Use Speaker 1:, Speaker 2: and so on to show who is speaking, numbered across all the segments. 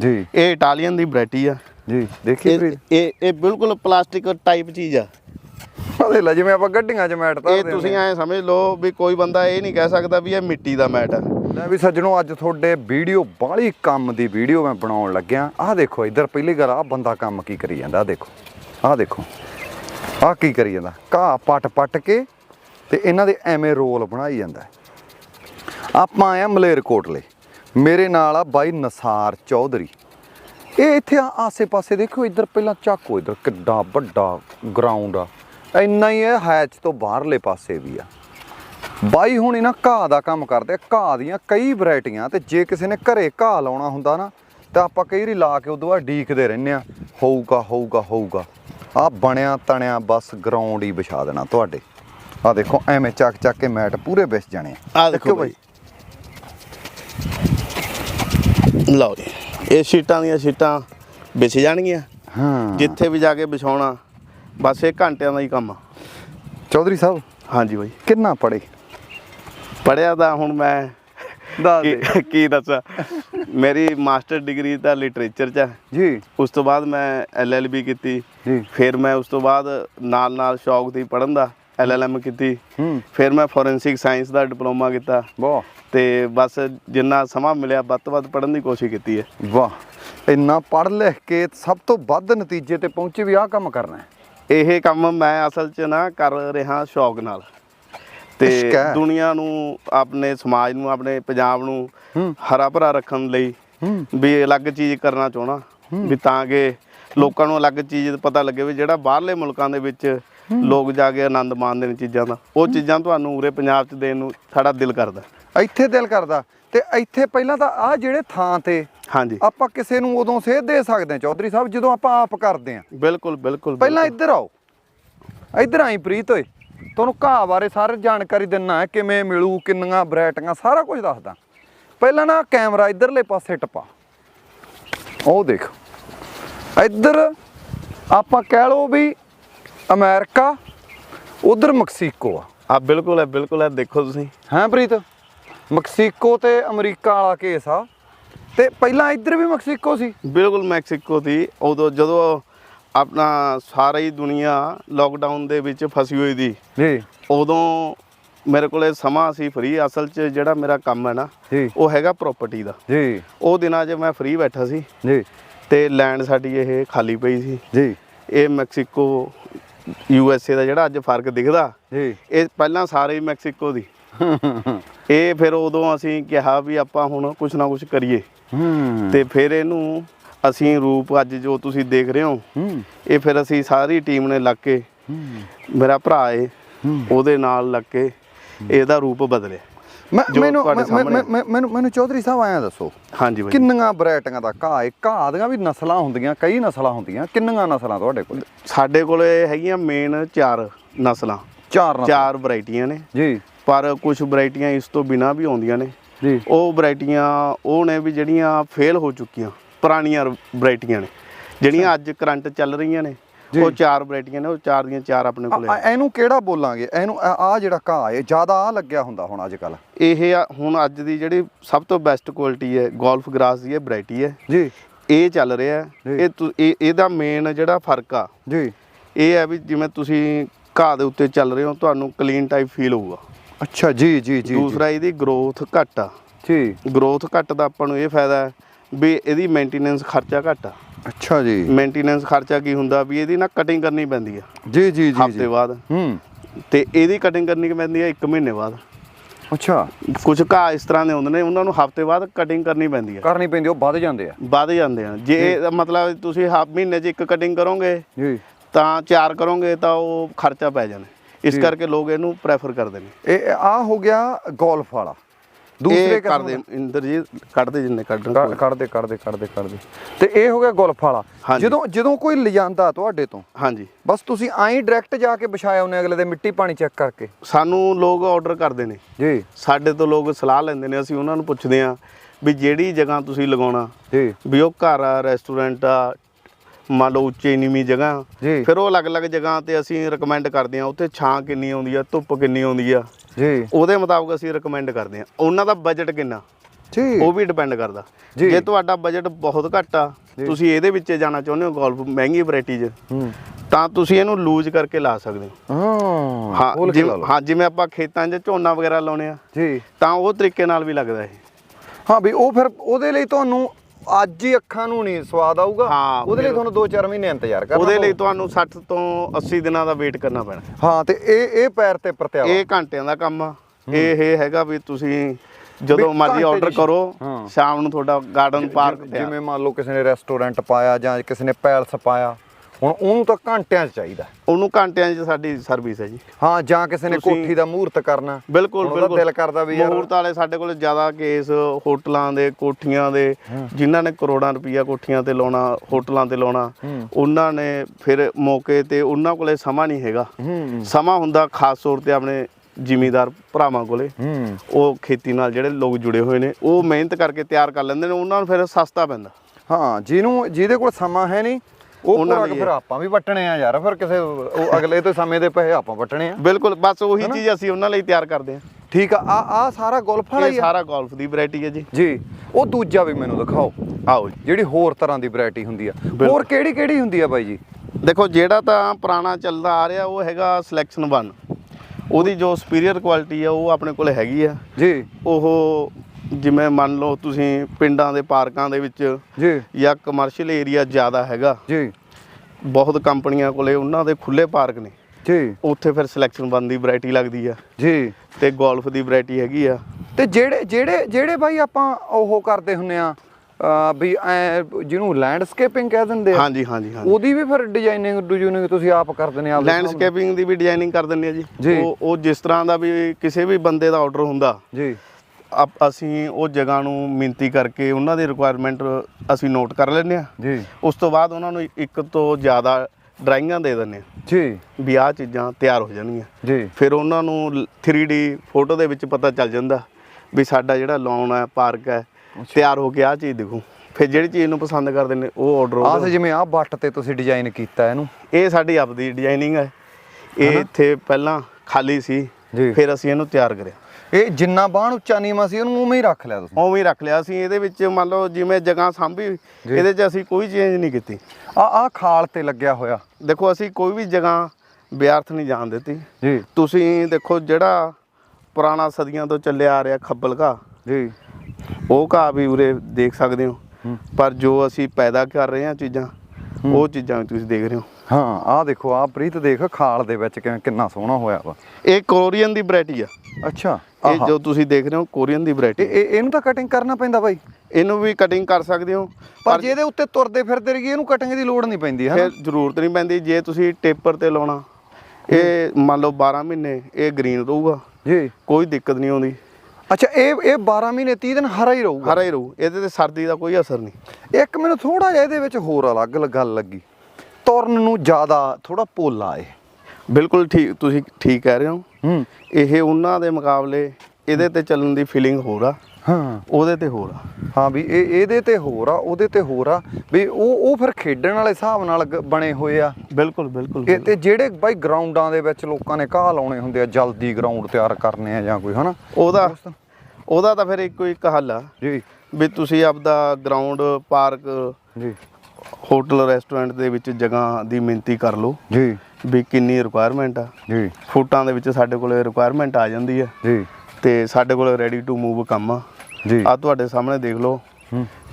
Speaker 1: ਜੀ।
Speaker 2: ਇਹ ਇਟਾਲੀਅਨ ਦੀ ਵੈਰਾਈਟੀ ਆ।
Speaker 1: ਜੀ ਦੇਖੀ
Speaker 2: ਇਹ ਇਹ ਇਹ ਬਿਲਕੁਲ ਪਲਾਸਟਿਕ ਟਾਈਪ ਚੀਜ਼ ਆ।
Speaker 1: ਉਹਦੇ ਲੈ ਜਿਵੇਂ ਆਪਾਂ ਗੱਡੀਆਂ 'ਚ ਮੈਟ
Speaker 2: ਇਹ
Speaker 1: ਧਰਦੇ
Speaker 2: ਤੁਸੀਂ ਐ ਸਮਝ ਲਓ ਵੀ ਕੋਈ ਬੰਦਾ ਇਹ ਨਹੀਂ ਕਹਿ ਸਕਦਾ ਵੀ ਇਹ ਮਿੱਟੀ ਦਾ ਮੈਟ ਆ।
Speaker 1: ਲੈ ਵੀ ਸੱਜਣੋ ਅੱਜ ਤੁਹਾਡੇ ਵੀਡੀਓ ਬਾਹਲੀ ਕੰਮ ਦੀ ਵੀਡੀਓ ਮੈਂ ਬਣਾਉਣ ਲੱਗਿਆ। ਆਹ ਦੇਖੋ ਇੱਧਰ ਪਹਿਲੀ ਗੱਲ ਆਹ ਬੰਦਾ ਕੰਮ ਕੀ ਕਰੀ ਜਾਂਦਾ ਆਹ ਦੇਖੋ। ਆਹ ਦੇਖੋ ਆਹ ਕੀ ਕਰੀ ਜਾਂਦਾ। ਘਾਹ ਪੱਟ ਪੱਟ ਕੇ ਤੇ ਇਹਨਾਂ ਦੇ ਐਵੇਂ ਰੋਲ ਬਣਾਈ ਜਾਂਦਾ। ਆਪਾਂ ਆਏ ਮਲੇਰਕੋਟਲੇ। ਮੇਰੇ ਨਾਲ ਆ ਬਾਈ ਨਸਾਰ ਚੌਧਰੀ। ਇਹ ਇੱਥੇ ਆ ਆਸੇ-ਪਾਸੇ ਦੇਖੋ ਇੱਧਰ ਪਹਿਲਾਂ ਝਾਕੋ ਇੱਧਰ ਕਿੱਡਾ ਵੱਡਾ ਗਰਾਊਂਡ ਆ। ਇੰਨਾ ਹੀ ਇਹ ਹੈਚ ਤੋਂ ਬਾਹਰਲੇ ਪਾਸੇ ਵੀ ਆ। ਬਾਈ ਹੁਣ ਇਹਨਾਂ ਘਾਹ ਦਾ ਕੰਮ ਕਰਦੇ ਆ ਘਾਹ ਦੀਆਂ ਕਈ ਵੈਰਾਈਟੀਆਂ ਤੇ ਜੇ ਕਿਸੇ ਨੇ ਘਰੇ ਘਾਹ ਲਾਉਣਾ ਹੁੰਦਾ ਨਾ ਤਾਂ ਆਪਾਂ ਕਈ ਵਾਰੀ ਲਾ ਕੇ ਉਦੋਂ ਬਾਅਦ ਡੀਕਦੇ ਰਹਿੰਦੇ ਆ ਹੋਊਗਾ ਹੋਊਗਾ ਹੋਊਗਾ। ਆ ਬਣਿਆ ਤਣਿਆ ਬਸ ਗਰਾਊਂਡ ਹੀ ਵਿਛਾ ਦੇਣਾ ਤੁਹਾਡੇ। ਆ ਦੇਖੋ ਐਵੇਂ ਚੱਕ ਚੱਕ ਕੇ ਮੈਟ ਪੂਰੇ ਵਿਛ ਜਾਣੇ
Speaker 2: ਆਹ ਦੇਖੋ ਬਾਈ। ਲਓ ਜੀ ਇਹ ਸ਼ੀਟਾਂ ਦੀਆਂ ਸ਼ੀਟਾਂ ਵਿਛ ਜਾਣਗੀਆਂ।
Speaker 1: ਹਾਂ।
Speaker 2: ਜਿੱਥੇ ਵੀ ਜਾ ਕੇ ਵਿਛਾਉਣਾ ਬਸ ਇਹ ਘੰਟਿਆਂ ਦਾ ਹੀ ਕੰਮ ਆ।
Speaker 1: ਚੌਧਰੀ ਸਾਹਿਬ
Speaker 2: ਹਾਂਜੀ ਬਾਈ।
Speaker 1: ਕਿੰਨਾ ਪੜੇ
Speaker 2: ਪੜਿਆ ਤਾਂ ਹੁਣ ਮੈਂ
Speaker 1: ਦੱਸ ਦੇ।
Speaker 2: ਕੀ- ਦੱਸਾਂ? ਮੇਰੀ ਮਾਸਟਰ ਡਿਗਰੀ ਤਾਂ ਲਿਟਰੇਚਰ ਚ
Speaker 1: ਜੀ।
Speaker 2: ਉਸ ਤੋਂ ਬਾਅਦ ਮੈਂ ਐਲਐਲਬੀ ਕੀਤੀ।
Speaker 1: ਜੀ।
Speaker 2: ਫਿਰ ਮੈਂ ਉਸ ਤੋਂ ਬਾਅਦ ਨਾਲ ਨਾਲ ਸ਼ੌਕ ਸੀ ਪੜਨ ਦਾ ਐਲਐਲਐਮ ਕੀਤੀ। ਫਿਰ ਮੈਂ ਫੋਰੈਂਸਿਕ ਸਾਇੰਸ ਦਾ ਡਿਪਲੋਮਾ ਕੀਤਾ।
Speaker 1: ਵਾਹ।
Speaker 2: ਤੇ ਬਸ ਜਿੰਨਾ ਸਮਾਂ ਮਿਲਿਆ ਵੱਧ ਤੋਂ ਵੱਧ ਪੜਨ ਦੀ ਕੋਸ਼ਿਸ਼ ਕੀਤੀ ਹੈ।
Speaker 1: ਵਾਹ। ਇੰਨਾ ਪੜ ਲਿਖ ਕੇ ਸਭ ਤੋਂ ਵੱਧ ਨਤੀਜੇ ਤੇ ਪਹੁੰਚੇ ਵੀ ਆਹ ਕੰਮ ਕਰਨਾ ਹੈ।
Speaker 2: ਇਹ ਕੰਮ ਮੈਂ ਅਸਲ 'ਚ ਨਾ ਕਰ ਰਿਹਾ ਸ਼ੌਕ ਨਾਲ। ਤੇ। ਦੁਨੀਆ ਨੂੰ ਆਪਣੇ ਸਮਾਜ ਨੂੰ ਆਪਣੇ ਪੰਜਾਬ ਨੂੰ। ਹਰਾ ਭਰਾ ਰੱਖਣ ਲਈ ਵੀ ਅਲੱਗ ਚੀਜ਼ ਕਰਨਾ ਚਾਹਣਾ ਵੀ ਤਾਂ ਕਿ ਲੋਕਾਂ ਨੂੰ ਅਲੱਗ ਚੀਜ਼ ਪਤਾ ਲੱਗੇ ਵੀ ਜਿਹੜਾ ਬਾਹਰਲੇ ਮੁਲਕਾਂ ਦੇ ਵਿੱਚ ਲੋਕ ਜਾ ਕੇ ਆਨੰਦ ਮਾਣਦੇ ਨੇ ਚੀਜ਼ਾਂ ਦਾ। ਉਹ ਚੀਜ਼ਾਂ ਤੁਹਾਨੂੰ ਉਰੇ ਪੰਜਾਬ 'ਚ ਦੇਣ ਨੂੰ ਸਾਡਾ ਦਿਲ ਕਰਦਾ।
Speaker 1: ਇੱਥੇ ਦਿਲ ਕਰਦਾ। ਤੇ ਇੱਥੇ ਪਹਿਲਾਂ ਤਾਂ ਆ ਜਿਹੜੇ ਥਾਂ ਤੇ
Speaker 2: ਹਾਂਜੀ।
Speaker 1: ਆਪਾਂ ਕਿਸੇ ਨੂੰ ਉਦੋਂ ਸੇਧ ਦੇ ਸਕਦੇ ਹਾਂ। ਚੌਧਰੀ ਸਾਹਿਬ ਜਦੋਂ ਆਪਾਂ ਆਪ ਕਰਦੇ ਹਾਂ।
Speaker 2: ਬਿਲਕੁਲ ਬਿਲਕੁਲ
Speaker 1: ਪਹਿਲਾਂ। ਇੱਧਰ ਆਓ। ਇੱਧਰ ਆਈ ਪ੍ਰੀਤ ਓਏ। ਤੁਹਾਨੂੰ ਘਾਹ ਬਾਰੇ ਸਾਰੀ ਜਾਣਕਾਰੀ ਦਿੰਨਾ ਹੈ ਕਿਵੇਂ ਮਿਲੂ ਕਿੰਨੀਆਂ ਵੈਰਾਈਟੀਆਂ ਸਾਰਾ ਕੁਝ ਦੱਸਦਾ। ਪਹਿਲਾਂ ਨਾ ਕੈਮਰਾ ਇੱਧਰਲੇ ਪਾਸੇ ਟਪਾ। ਉਹ ਦੇਖ। ਇੱਧਰ ਆਪਾਂ ਕਹਿ ਲਓ ਵੀ ਅਮਰੀਕਾ ਉਧਰ ਮੈਕਸੀਕੋ ਆ।
Speaker 2: ਆ ਬਿਲਕੁਲ ਹੈ ਬਿਲਕੁਲ ਹੈ ਦੇਖੋ ਤੁਸੀਂ।
Speaker 1: ਹੈਂ ਪ੍ਰੀਤ? ਮੈਕਸੀਕੋ ਤੇ ਅਮਰੀਕਾ ਵਾਲਾ ਕੇਸ ਆ। ਤੇ ਪਹਿਲਾਂ ਇੱਧਰ ਵੀ ਮੈਕਸੀਕੋ ਸੀ?
Speaker 2: ਬਿਲਕੁਲ ਮੈਕਸੀਕੋ ਦੀ ਉਦੋਂ ਜਦੋਂ ਆਪਣਾ ਸਾਰੀ ਦੁਨੀਆ ਲੋਕਡਾਊਨ ਦੇ ਵਿੱਚ ਫਸੀ ਹੋਈ ਦੀ
Speaker 1: ਜੀ।
Speaker 2: ਉਦੋਂ ਮੇਰੇ ਕੋਲੇ ਸਮਾਂ ਸੀ ਫ੍ਰੀ ਅਸਲ 'ਚ ਜਿਹੜਾ ਮੇਰਾ ਕੰਮ ਹੈ ਨਾ
Speaker 1: ਜੀ।
Speaker 2: ਉਹ ਹੈਗਾ ਪ੍ਰਾਪਰਟੀ ਦਾ।
Speaker 1: ਜੀ।
Speaker 2: ਉਹ ਦਿਨਾਂ 'ਚ ਮੈਂ ਫ੍ਰੀ ਬੈਠਾ ਸੀ।
Speaker 1: ਜੀ।
Speaker 2: ਤੇ ਲੈਂਡ ਸਾਡੀ ਇਹ ਖਾਲੀ ਪਈ ਸੀ।
Speaker 1: ਜੀ।
Speaker 2: ਇਹ ਮੈਕਸੀਕੋ ਯੂ ਐਸ ਏ ਦਾ ਜਿਹੜਾ ਅੱਜ ਫ਼ਰਕ ਦਿਖਦਾ
Speaker 1: ਜੀ।
Speaker 2: ਇਹ ਪਹਿਲਾਂ ਸਾਰੇ ਮੈਕਸੀਕੋ ਦੀ। ਇਹ ਫਿਰ ਉਦੋਂ ਅਸੀਂ ਕਿਹਾ ਵੀ ਆਪਾਂ ਹੁਣ ਕੁਝ ਨਾ ਕੁਝ ਕਰੀਏ।
Speaker 1: ਹੂੰ।
Speaker 2: ਤੇ ਫਿਰ ਇਹਨੂੰ ਅਸੀਂ ਰੂਪ ਅੱਜ ਜੋ ਤੁਸੀਂ ਦੇਖ ਰਹੇ ਹੋ
Speaker 1: ਹੂੰ।
Speaker 2: ਇਹ ਫਿਰ ਅਸੀਂ ਸਾਰੀ ਟੀਮ ਨੇ ਲੱਗ ਕੇ
Speaker 1: ਹੂੰ।
Speaker 2: ਮੇਰਾ ਭਰਾ ਏ। ਉਹਦੇ ਨਾਲ ਲੱਗ ਕੇ ਇਹਦਾ ਰੂਪ ਬਦਲਿਆ।
Speaker 1: ਮੈਨੂੰ ਮੈਨੂੰ ਮੈਨੂੰ ਚੌਧਰੀ ਸਾਹਿਬ ਆਇਆ ਦੱਸੋ।
Speaker 2: ਹਾਂਜੀ ਬਾਈ।
Speaker 1: ਕਿੰਨੀਆਂ ਵੈਰਾਈਟੀਆਂ ਦਾ ਘਾਹ ਹੈ? ਘਾਹ ਦੀਆਂ ਵੀ ਨਸਲਾਂ ਹੁੰਦੀਆਂ ਕਈ ਨਸਲਾਂ ਹੁੰਦੀਆਂ। ਕਿੰਨੀਆਂ ਨਸਲਾਂ ਤੁਹਾਡੇ ਕੋਲ?
Speaker 2: ਸਾਡੇ ਕੋਲੇ ਹੈਗੀਆਂ ਮੇਨ ਚਾਰ ਨਸਲਾਂ।
Speaker 1: ਚਾਰ
Speaker 2: ਚਾਰ ਵੈਰਾਈਟੀਆਂ ਨੇ।
Speaker 1: ਜੀ।
Speaker 2: ਪਰ ਕੁਝ ਵੈਰਾਈਟੀਆਂ ਇਸ ਤੋਂ ਬਿਨਾ ਵੀ ਆਉਂਦੀਆਂ ਨੇ।
Speaker 1: ਜੀ।
Speaker 2: ਉਹ ਵੈਰਾਈਟੀਆਂ ਉਹ ਨੇ ਵੀ ਜਿਹੜੀਆਂ ਫੇਲ ਹੋ ਚੁੱਕੀਆਂ। ਪੁਰਾਣੀਆਂ ਵੈਰਾਈਟੀਆਂ ਨੇ। ਜਿਹੜੀਆਂ ਅੱਜ ਕਰੰਟ ਚੱਲ ਰਹੀਆਂ ਨੇ। ਉਹ ਚਾਰ ਵੈਰਾਈਟੀਆਂ ਨੇ ਉਹ ਚਾਰ ਦੀਆਂ ਚਾਰ ਆਪਣੇ ਕੋਲੇ
Speaker 1: ਆ- ਇਹਨੂੰ ਕਿਹੜਾ ਬੋਲਾਂਗੇ? ਇਹਨੂੰ ਆ ਜਿਹੜਾ ਘਾਹ ਹੈ ਜ਼ਿਆਦਾ ਆ ਲੱਗਿਆ ਹੁੰਦਾ ਹੁਣ ਅੱਜ ਕੱਲ
Speaker 2: ਇਹ ਆ ਹੁਣ ਅੱਜ ਦੀ ਜਿਹੜੀ ਸਭ ਤੋਂ ਬੈਸਟ ਕੁਆਲਿਟੀ ਹੈ ਗੋਲਫ ਗ੍ਰਾਸ ਦੀ ਇਹ ਵੈਰਾਈਟੀ ਹੈ।
Speaker 1: ਜੀ।
Speaker 2: ਇਹ ਚੱਲ ਰਿਹਾ। ਇਹ ਇਹਦਾ ਮੇਨ ਜਿਹੜਾ ਫ਼ਰਕ ਆ
Speaker 1: ਜੀ।
Speaker 2: ਇਹ ਹੈ ਵੀ ਜਿਵੇਂ ਤੁਸੀਂ ਘਾਹ ਦੇ ਉੱਤੇ ਚੱਲ ਰਹੇ ਹੋ ਤੁਹਾਨੂੰ ਕਲੀਨ ਟਾਈਪ ਫੀਲ ਹੋਊਗਾ।
Speaker 1: ਅੱਛਾ ਜੀ ਜੀ ਜੀ ਜੀ।
Speaker 2: ਦੂਸਰਾ ਇਹਦੀ ਗਰੋਥ ਘੱਟ ਆ।
Speaker 1: ਜੀ।
Speaker 2: ਗਰੋਥ ਘੱਟ ਦਾ ਆਪਾਂ ਨੂੰ ਇਹ ਫਾਇਦਾ ਹੈ ਵੀ ਇਹਦੀ ਮੇਨਟੇਨੈਂਸ ਖਰਚਾ ਘੱਟ ਆ।
Speaker 1: ਅੱਛਾ ਜੀ।
Speaker 2: ਮੇਨਟੇਨੈਂਸ ਖਰਚਾ ਕੀ ਹੁੰਦਾ ਵੀ ਇਹਦੀ ਨਾ ਕਟਿੰਗ ਕਰਨੀ ਪੈਂਦੀ ਆ।
Speaker 1: ਜੀ ਜੀ ਜੀ
Speaker 2: ਹਫ਼ਤੇ ਬਾਅਦ।
Speaker 1: ਹੂੰ।
Speaker 2: ਤੇ ਇਹਦੀ ਕਟਿੰਗ ਕਰਨੀ ਪੈਂਦੀ ਆ 1 ਮਹੀਨੇ ਬਾਅਦ।
Speaker 1: ਅੱਛਾ।
Speaker 2: ਕੁਝ ਘਾਹ ਇਸ ਤਰ੍ਹਾਂ ਦੇ ਹੁੰਦੇ ਨੇ ਉਹਨਾਂ ਨੂੰ ਹਫ਼ਤੇ ਬਾਅਦ ਕਟਿੰਗ ਕਰਨੀ ਪੈਂਦੀ ਆ।
Speaker 1: ਕਰਨੀ ਪੈਂਦੀ ਉਹ ਵੱਧ ਜਾਂਦੇ ਆ।
Speaker 2: ਵੱਧ ਜਾਂਦੇ ਆ। ਜੇ ਮਤਲਬ ਤੁਸੀਂ ਹਾਫ ਮਹੀਨੇ 'ਚ ਇੱਕ ਕਟਿੰਗ ਕਰੋਗੇ
Speaker 1: ਜੀ।
Speaker 2: ਤਾਂ ਚਾਰ ਕਰੋਗੇ ਤਾਂ ਉਹ ਖਰਚਾ ਪੈ ਜਾਣਾ। ਇਸ। ਕਰਕੇ ਲੋਕ ਇਹਨੂੰ ਪ੍ਰੈਫਰ ਕਰਦੇ ਨੇ।
Speaker 1: ਇਹ ਆ ਹੋ ਗਿਆ ਗੋਲਫ ਵਾਲਾ। ਦੂਸਰੇ
Speaker 2: ਕਰਦੇ ਇੰਦਰਜੀਤ ਕੱਢਦੇ ਜਿੰਨੇ ਕੱਢਣ।
Speaker 1: ਕੱਢਦੇ ਕੱਢਦੇ ਕੱਢਦੇ ਕੱਢਦੇ। ਤੇ ਇਹ ਹੋ ਗਿਆ ਗੋਲਫ ਵਾਲਾ। ਜਦੋਂ ਜਦੋਂ ਕੋਈ ਲਿਜਾਂਦਾ ਤੁਹਾਡੇ ਤੋਂ
Speaker 2: ਹਾਂਜੀ।
Speaker 1: ਬਸ ਤੁਸੀਂ ਆਈ ਡਾਇਰੈਕਟ ਜਾ ਕੇ ਵਿਛਾਇਆ ਉਹਨੇ ਅਗਲੇ ਦੇ ਮਿੱਟੀ ਪਾਣੀ ਚੈੱਕ ਕਰਕੇ?
Speaker 2: ਸਾਨੂੰ ਲੋਕ ਆਰਡਰ ਕਰਦੇ ਨੇ।
Speaker 1: ਜੀ।
Speaker 2: ਸਾਡੇ ਤੋਂ ਲੋਕ ਸਲਾਹ ਲੈਂਦੇ ਨੇ ਅਸੀਂ ਉਹਨਾਂ ਨੂੰ ਪੁੱਛਦੇ ਆ ਵੀ ਜਿਹੜੀ ਜਗ੍ਹਾ ਤੁਸੀਂ ਲਗਾਉਣਾ
Speaker 1: ਜੀ।
Speaker 2: ਵੀ ਉਹ ਘਰ ਆ ਰੈਸਟੋਰੈਂਟ ਆ ਮੰਨ ਲਓ ਉੱਚੇ ਨੀਵੀਂ ਜਗ੍ਹਾ ਫਿਰ ਉਹ ਅਲੱਗ-ਅਲੱਗ ਜਗ੍ਹਾ ਤੇ ਅਸੀਂ ਰეკਮੈਂਡ ਕਰਦੇ ਆ ਉੱਥੇ ਛਾਂ ਕਿੰਨੀ ਆਉਂਦੀ ਆ ਧੁੱਪ ਕਿੰਨੀ ਆਉਂਦੀ ਆ।
Speaker 1: ਜੀ।
Speaker 2: ਉਹਦੇ ਮੁਤਾਬਕ ਅਸੀਂ ਰეკਮੈਂਡ ਕਰਦੇ ਆ ਉਹਨਾਂ ਦਾ ਬਜਟ ਕਿੰਨਾ?
Speaker 1: ਜੀ।
Speaker 2: ਉਹ ਵੀ ਡਿਪੈਂਡ ਕਰਦਾ।
Speaker 1: ਜੇ।
Speaker 2: ਤੁਹਾਡਾ ਬਜਟ ਬਹੁਤ ਘੱਟ ਆ ਤੁਸੀਂ ਇਹਦੇ ਵਿੱਚ ਜਾਣਾ ਚਾਹੁੰਦੇ ਹੋ ਗੋਲਫ ਮਹਿੰਗੀ ਵੈਰਾਈਟੀ 'ਚ ਤਾਂ ਤੁਸੀਂ ਇਹਨੂੰ ਲੂਜ਼ ਕਰਕੇ ਲਾ ਸਕਦੇ ਹੋ।
Speaker 1: ਹਾਂ
Speaker 2: ਜਿਵੇਂ ਹਾਂ ਜਿਵੇਂ ਆਪਾਂ ਖੇਤਾਂ 'ਚ ਝੋਨਾ ਵਗੈਰਾ ਲਾਉਣੇ ਆ
Speaker 1: ਜੀ।
Speaker 2: ਤਾਂ ਉਹ ਤਰੀਕੇ ਨਾਲ ਵੀ ਲੱਗਦਾ ਇਹ।
Speaker 1: ਹਾਂ ਵੀ ਉਹ ਫਿਰ ਉਹਦੇ ਲਈ ਤੁਹਾਨੂੰ ਅੱਜ ਹੀ ਅੱਖਾਂ ਨੂੰ ਨਹੀਂ ਸਵਾਦ ਆਊਗਾ।
Speaker 2: ਹਾਂ,
Speaker 1: ਉਹਦੇ ਲਈ ਤੁਹਾਨੂੰ 2-4 ਮਹੀਨੇ ਇੰਤਜ਼ਾਰ ਕਰਨਾ
Speaker 2: ਉਹਦੇ ਲਈ। ਤੁਹਾਨੂੰ 60 ਤੋਂ 80 ਦਿਨਾਂ ਦਾ ਵੇਟ ਕਰਨਾ ਪੈਣਾ।
Speaker 1: ਹਾਂ ਤੇ ਇਹ ਇਹ ਪੈਰ ਤੇ ਪ੍ਰਤਿਆਵਾ
Speaker 2: ਇਹ ਘੰਟਿਆਂ ਦਾ ਕੰਮ ਆ। ਇਹ ਇਹ ਹੈਗਾ ਵੀ ਤੁਸੀਂ ਜਦੋਂ
Speaker 1: ਵੀ
Speaker 2: ਮਰਜ਼ੀ
Speaker 1: ਘੰਟੇ
Speaker 2: ਆਰਡਰ ਕਰੋ
Speaker 1: ਹਾਂ।
Speaker 2: ਸ਼ਾਮ ਨੂੰ ਤੁਹਾਡਾ ਗਾਰਡਨ ਪਾਰਕ
Speaker 1: ਜਿਵੇਂ ਮੰਨ ਲਓ ਕਿਸੇ ਨੇ ਰੈਸਟੋਰੈਂਟ ਪਾਇਆ ਜਾਂ ਕਿਸੇ ਨੇ ਪੈਲਸ ਪਾਇਆ ਹੁਣ ਉਹਨੂੰ ਤਾਂ ਘੰਟਿਆਂ 'ਚ ਚਾਹੀਦਾ।
Speaker 2: ਉਹਨੂੰ ਘੰਟਿਆਂ 'ਚ ਸਾਡੀ ਸਰਵਿਸ ਹੈ ਜੀ।
Speaker 1: ਹਾਂ ਜਾਂ ਕਿਸੇ ਨੇ ਕੋਠੀ ਦਾ ਮਹੂਰਤ ਕਰਨਾ।
Speaker 2: ਬਿਲਕੁਲ ਬਿਲਕੁਲ।
Speaker 1: ਦਿਲ ਕਰਦਾ ਵੀ ਯਾਰ
Speaker 2: ਮਹੂਰਤ ਵਾਲੇ ਸਾਡੇ ਕੋਲ ਜ਼ਿਆਦਾ ਕੇਸ ਹੋਟਲਾਂ ਦੇ ਕੋਠੀਆਂ ਦੇ ਜਿਨ੍ਹਾਂ ਨੇ ਕਰੋੜਾਂ ਰੁਪਈਆ ਕੋਠੀਆਂ ਤੇ ਲਾਉਣਾ ਹੋਟਲਾਂ ਤੇ ਲਾਉਣਾ। ਉਹਨਾਂ ਨੇ ਫਿਰ ਮੌਕੇ ਤੇ ਉਹਨਾਂ ਕੋਲੇ ਸਮਾਂ ਨਹੀਂ ਹੈਗਾ। ਸਮਾਂ ਹੁੰਦਾ ਖਾਸ ਤੌਰ ਤੇ ਆਪਣੇ ਜ਼ਿਮੀਦਾਰ ਭਰਾਵਾਂ ਕੋਲੇ। ਉਹ ਖੇਤੀ ਨਾਲ ਜਿਹੜੇ ਲੋਕ ਜੁੜੇ ਹੋਏ ਨੇ ਉਹ ਮਿਹਨਤ ਕਰਕੇ ਤਿਆਰ ਕਰ ਲੈਂਦੇ ਨੇ ਉਹਨਾਂ ਨੂੰ ਫਿਰ ਸਸਤਾ ਪੈਂਦਾ।
Speaker 1: ਹਾਂ ਜਿਹਨੂੰ ਜਿਹਦੇ ਕੋਲ ਸਮਾਂ ਹੈ ਨਹੀਂ ਉਹ
Speaker 2: ਲਈ
Speaker 1: ਫਿਰ ਆਪਾਂ ਵੀ ਵਟਣੇ ਆ ਯਾਰ ਫਿਰ ਕਿਸੇ ਉਹ ਅਗਲੇ ਤੋਂ ਸਮੇਂ ਦੇ ਪੈਸੇ ਆਪਾਂ ਵਟਣੇ ਆ।
Speaker 2: ਬਿਲਕੁਲ ਬਸ ਉਹੀ ਚੀਜ਼ ਅਸੀਂ ਉਹਨਾਂ ਲਈ ਤਿਆਰ ਕਰਦੇ ਹਾਂ।
Speaker 1: ਠੀਕ ਆ ਆ ਆ ਸਾਰਾ ਗੋਲਫ ਵਾਲਾ
Speaker 2: ਇਹ
Speaker 1: ਹੀ ਆ।
Speaker 2: ਸਾਰਾ ਗੋਲਫ ਦੀ ਵੈਰਾਈਟੀ ਹੈ ਜੀ।
Speaker 1: ਜੀ ਉਹ ਦੂਜਾ ਵੀ ਮੈਨੂੰ ਦਿਖਾਓ।
Speaker 2: ਆਓ
Speaker 1: ਜਿਹੜੀ ਹੋਰ ਤਰ੍ਹਾਂ ਦੀ ਵੈਰਾਈਟੀ ਹੁੰਦੀ ਆ। ਹੋਰ ਕਿਹੜੀ ਕਿਹੜੀ ਹੁੰਦੀ ਆ ਬਾਈ ਜੀ?
Speaker 2: ਦੇਖੋ ਜਿਹੜਾ ਤਾਂ ਪੁਰਾਣਾ ਚੱਲਦਾ ਆ ਰਿਹਾ ਉਹ ਹੈਗਾ ਸਿਲੈਕਸ਼ਨ 1 ਉਹਦੀ ਜੋ ਸੁਪੀਰੀਅਰ ਕੁਆਲਿਟੀ ਆ ਉਹ ਆਪਣੇ ਕੋਲ ਹੈਗੀ ਆ।
Speaker 1: ਜੀ।
Speaker 2: ਉਹ ਜਿਵੇਂ ਮੰਨ ਲਓ ਤੁਸੀਂ ਪਿੰਡਾਂ ਦੇ ਪਾਰਕਾਂ ਦੇ ਵਿੱਚ
Speaker 1: ਜੀ।
Speaker 2: ਜਾਂ ਕਮਰਸ਼ੀਅਲ ਏਰੀਆ ਜ਼ਿਆਦਾ ਹੈਗਾ।
Speaker 1: ਜੀ।
Speaker 2: ਬਹੁਤ ਕੰਪਨੀਆਂ ਕੋਲੇ ਉਹਨਾਂ ਦੇ ਖੁੱਲੇ ਪਾਰਕ ਨੇ।
Speaker 1: ਜੀ।
Speaker 2: ਉੱਥੇ ਫਿਰ ਸਿਲੈਕਸ਼ਨ 1 ਦੀ ਵੈਰਾਈਟੀ ਲੱਗਦੀ ਆ।
Speaker 1: ਜੀ।
Speaker 2: ਤੇ ਗੋਲਫ ਦੀ ਵੈਰਾਈਟੀ ਹੈਗੀ ਆ।
Speaker 1: ਤੇ ਜਿਹੜੇ ਜਿਹੜੇ ਜਿਹੜੇ ਬਾਈ ਆਪਾਂ ਉਹ ਕਰਦੇ ਹੁੰਨੇ ਆ ਵੀ ਐ ਜਿਹਨੂੰ ਲੈਂਡਸਕੇਪਿੰਗ ਕਹਿ ਦਿੰਦੇ ਆ
Speaker 2: ਹਾਂਜੀ ਹਾਂਜੀ ਹਾਂਜੀ।
Speaker 1: ਉਹਦੀ ਵੀ ਫਿਰ ਡਿਜ਼ਾਈਨਿੰਗ ਡਿਜ਼ਾਈਨਿੰਗ ਤੁਸੀਂ ਆਪ ਕਰਦੇ ਹਿਸਾਬ ਨਾਲ?
Speaker 2: ਲੈਂਡਸਕੇਪਿੰਗ ਦੀ ਵੀ ਡਿਜ਼ਾਈਨਿੰਗ ਕਰ ਦਿੰਦੇ ਆ ਜੀ। ਉਹ ਉਹ ਜਿਸ ਤਰ੍ਹਾਂ ਦਾ ਵੀ ਕਿਸੇ ਵੀ ਬੰਦੇ ਦਾ ਆਰਡਰ ਹੁੰਦਾ
Speaker 1: ਜੀ।
Speaker 2: ਅਸੀਂ ਉਹ ਜਗ੍ਹਾ ਨੂੰ ਮਿੰਤੀ ਕਰਕੇ ਉਹਨਾਂ ਦੀ ਰਿਕੁਆਇਰਮੈਂਟ ਅਸੀਂ ਨੋਟ ਕਰ ਲੈਂਦੇ ਆ
Speaker 1: ਜੀ।
Speaker 2: ਉਸ ਤੋਂ ਬਾਅਦ ਉਹਨਾਂ ਨੂੰ ਇੱਕ ਤੋਂ ਜ਼ਿਆਦਾ ਡਰਾਇੰਗਾਂ ਦੇ ਦਿੰਦੇ ਆ
Speaker 1: ਜੀ।
Speaker 2: ਵੀ ਆਹ ਚੀਜ਼ਾਂ ਤਿਆਰ ਹੋ ਜਾਣਗੀਆਂ।
Speaker 1: ਜੀ।
Speaker 2: ਫਿਰ ਉਹਨਾਂ ਨੂੰ ਲ- 3D ਫੋਟੋ ਦੇ ਵਿੱਚ ਪਤਾ ਚੱਲ ਜਾਂਦਾ ਵੀ ਸਾਡਾ ਜਿਹੜਾ ਲਾਉਣ ਹੈ ਪਾਰਕ ਹੈ ਤਿਆਰ ਹੋ ਕੇ ਆਹ ਚੀਜ਼ ਦਿਖੂ। ਫਿਰ ਜਿਹੜੀ ਚੀਜ਼ ਨੂੰ ਪਸੰਦ ਕਰਦੇ ਨੇ ਉਹ
Speaker 1: ਆਹ ਤੇ
Speaker 2: ਆਰਡਰ
Speaker 1: ਜਿਵੇਂ ਆਹ ਬੱਟ ਤੇ ਤੁਸੀਂ ਡਿਜ਼ਾਈਨ ਕੀਤਾ ਇਹਨੂੰ।
Speaker 2: ਇਹ ਸਾਡੀ ਆਪਦੀ ਡਿਜ਼ਾਈਨਿੰਗ ਹੈ। ਇਹ ਇੱਥੇ ਪਹਿਲਾਂ ਖਾਲੀ ਸੀ। ਫਿਰ ਅਸੀਂ ਇਹਨੂੰ ਤਿਆਰ ਕਰਿਆ।
Speaker 1: ਇਹ ਜਿੰਨਾ ਬਾਣ ਉੱਚਾ ਨੀਵਾਂ ਸੀ ਉਹਨੂੰ ਉਵੇਂ ਹੀ ਰੱਖ ਲਿਆ ਤੁਸੀਂ।
Speaker 2: ਉਵੇਂ ਹੀ ਰੱਖ ਲਿਆ ਸੀ ਇਹਦੇ ਵਿੱਚ ਮੰਨ ਲਓ ਜਿਵੇਂ ਜਗ੍ਹਾ ਸਾਂਭੀ ਇਹਦੇ 'ਚ ਅਸੀਂ ਕੋਈ ਚੇਂਜ ਨਹੀਂ ਕੀਤੀ।
Speaker 1: ਆ ਆ ਖਾਲ ਤੇ ਲੱਗਿਆ ਹੋਇਆ।
Speaker 2: ਦੇਖੋ ਅਸੀਂ ਕੋਈ ਵੀ ਜਗ੍ਹਾ ਵਿਅਰਥ ਨਹੀਂ ਜਾਣ ਦਿੱਤੀ।
Speaker 1: ਜੀ।
Speaker 2: ਤੁਸੀਂ ਦੇਖੋ ਜਿਹੜਾ ਪੁਰਾਣਾ ਸਦੀਆਂ ਤੋਂ ਚੱਲਿਆ ਆ ਰਿਹਾ ਖੱਬਲ ਘਾਹ
Speaker 1: ਜੀ।
Speaker 2: ਉਹ ਘਾਹ ਵੀ ਉਰੇ ਦੇਖ ਸਕਦੇ ਹੋ। ਪਰ ਜੋ ਅਸੀਂ ਪੈਦਾ ਕਰ ਰਹੇ ਹਾਂ ਚੀਜ਼ਾਂ ਉਹ ਚੀਜ਼ਾਂ ਤੁਸੀਂ ਦੇਖ ਰਹੇ ਹੋ।
Speaker 1: ਹਾਂ ਆਹ ਦੇਖੋ ਆਹ ਪ੍ਰੀਤ ਦੇਖ ਖਾਲ ਦੇ ਵਿੱਚ ਕਿਵੇਂ ਕਿੰਨਾ ਸੋਹਣਾ ਹੋਇਆ ਵਾ।
Speaker 2: ਇਹ ਕੋਰੀਅਨ ਦੀ ਵੈਰਾਈਟੀ ਆ।
Speaker 1: ਅੱਛਾ
Speaker 2: ਇਹ। ਜੋ ਤੁਸੀਂ ਦੇਖ ਰਹੇ ਹੋ ਕੋਰੀਅਨ ਦੀ ਵੈਰਾਈਟੀ।
Speaker 1: ਇਹ- ਇਹਨੂੰ ਤਾਂ ਕਟਿੰਗ ਕਰਨਾ ਪੈਂਦਾ ਬਾਈ।
Speaker 2: ਇਹਨੂੰ ਵੀ ਕਟਿੰਗ ਕਰ ਸਕਦੇ ਹੋ।
Speaker 1: ਪਰ ਜੇ ਇਹਦੇ ਉੱਤੇ ਤੁਰਦੇ ਫਿਰਦੇ ਰਹੀਏ ਇਹਨੂੰ ਕਟਿੰਗ ਦੀ ਲੋੜ ਨਹੀਂ ਪੈਂਦੀ ਹੈ
Speaker 2: ਫਿਰ ਜ਼ਰੂਰਤ ਨਹੀਂ ਪੈਂਦੀ ਜੇ ਤੁਸੀਂ ਟੇਪਰ ਤੇ ਲਾਉਣਾ ਇਹ ਮੰਨ ਲਓ 12 ਮਹੀਨੇ ਇਹ ਗ੍ਰੀਨ ਰਹੂਗਾ।
Speaker 1: ਜੀ।
Speaker 2: ਕੋਈ ਦਿੱਕਤ ਨਹੀਂ ਆਉਂਦੀ।
Speaker 1: ਅੱਛਾ ਇਹ ਇਹ 12 ਮਹੀਨੇ 30 ਦਿਨ ਹਰਾ ਹੀ ਰਹੂਗਾ।
Speaker 2: ਹਰਾ ਹੀ ਰਹੂ। ਇਹਦੇ ਤੇ ਸਰਦੀ ਦਾ ਕੋਈ ਅਸਰ ਨਹੀਂ।
Speaker 1: ਇੱਕ ਮੈਨੂੰ ਥੋੜਾ ਜਿਹਾ ਇਹਦੇ ਵਿੱਚ ਹੋਰ ਅਲੱਗ ਗੱਲ ਲੱਗੀ। ਤੁਰਨ ਨੂੰ ਜ਼ਿਆਦਾ ਥੋੜਾ ਪੋਲਾ ਏ।
Speaker 2: ਬਿਲਕੁਲ ਠੀਕ ਤੁਸੀਂ ਠੀਕ ਕਹਿ ਰਹੇ ਹੋ।
Speaker 1: ਹੂੰ।
Speaker 2: ਇਹ ਉਹਨਾਂ ਦੇ ਮੁਕਾਬਲੇ ਇਹਦੇ ਤੇ ਚੱਲਣ ਦੀ ਫੀਲਿੰਗ ਹੋਰ ਆ।
Speaker 1: ਹਾਂ।
Speaker 2: ਉਹਦੇ ਤੇ ਹੋਰ ਆ।
Speaker 1: ਹਾਂ ਵੀ ਇਹ ਇਹਦੇ ਤੇ ਹੋਰ ਆ ਉਹਦੇ ਤੇ ਹੋਰ ਆ। ਵੀ ਉਹ ਉਹ ਫਿਰ ਖੇਡਣ ਵਾਲੇ ਹਿਸਾਬ ਨਾਲ ਗ- ਬਣੇ ਹੋਏ ਆ।
Speaker 2: ਬਿਲਕੁਲ ਬਿਲਕੁਲ
Speaker 1: ਇਹ ਤੇ ਜਿਹੜੇ ਬਾਈ ਗਰਾਊਂਡਾਂ ਦੇ ਵਿੱਚ ਲੋਕਾਂ ਨੇ ਘਾਹ ਲਾਉਣੇ ਹੁੰਦੇ ਆ ਜਲਦੀ ਗਰਾਊਂਡ ਤਿਆਰ ਕਰਨੇ ਆ ਜਾਂ ਕੋਈ ਹਨਾ?
Speaker 2: ਉਹਦਾ ਉਹਦਾ ਤਾਂ ਫਿਰ ਇੱਕੋ ਇੱਕ ਹੱਲ ਆ।
Speaker 1: ਜੀ।
Speaker 2: ਵੀ ਤੁਸੀਂ ਆਪਦਾ ਗਰਾਊਂਡ ਪਾਰਕ
Speaker 1: ਜੀ।
Speaker 2: ਹੋਟਲ ਰੈਸਟੋਰੈਂਟ ਦੇ ਵਿੱਚ ਜਗ੍ਹਾ ਦੀ ਮਿੰਤੀ ਕਰ ਲਓ।
Speaker 1: ਜੀ।
Speaker 2: ਵੀ ਕਿੰਨੀ ਰਿਕੁਆਇਰਮੈਂਟ ਆ।
Speaker 1: ਜੀ।
Speaker 2: ਫੁੱਟਾਂ ਦੇ ਵਿੱਚ ਸਾਡੇ ਕੋਲੇ ਰਿਕੁਆਇਰਮੈਂਟ ਆ ਜਾਂਦੀ ਹੈ
Speaker 1: ਜੀ।
Speaker 2: ਤੇ ਸਾਡੇ ਕੋਲ ਰੈਡੀ ਟੂ ਮੂਵ ਕੰਮ ਆ।
Speaker 1: ਜੀ।
Speaker 2: ਆ ਤੁਹਾਡੇ ਸਾਹਮਣੇ ਦੇਖ ਲਓ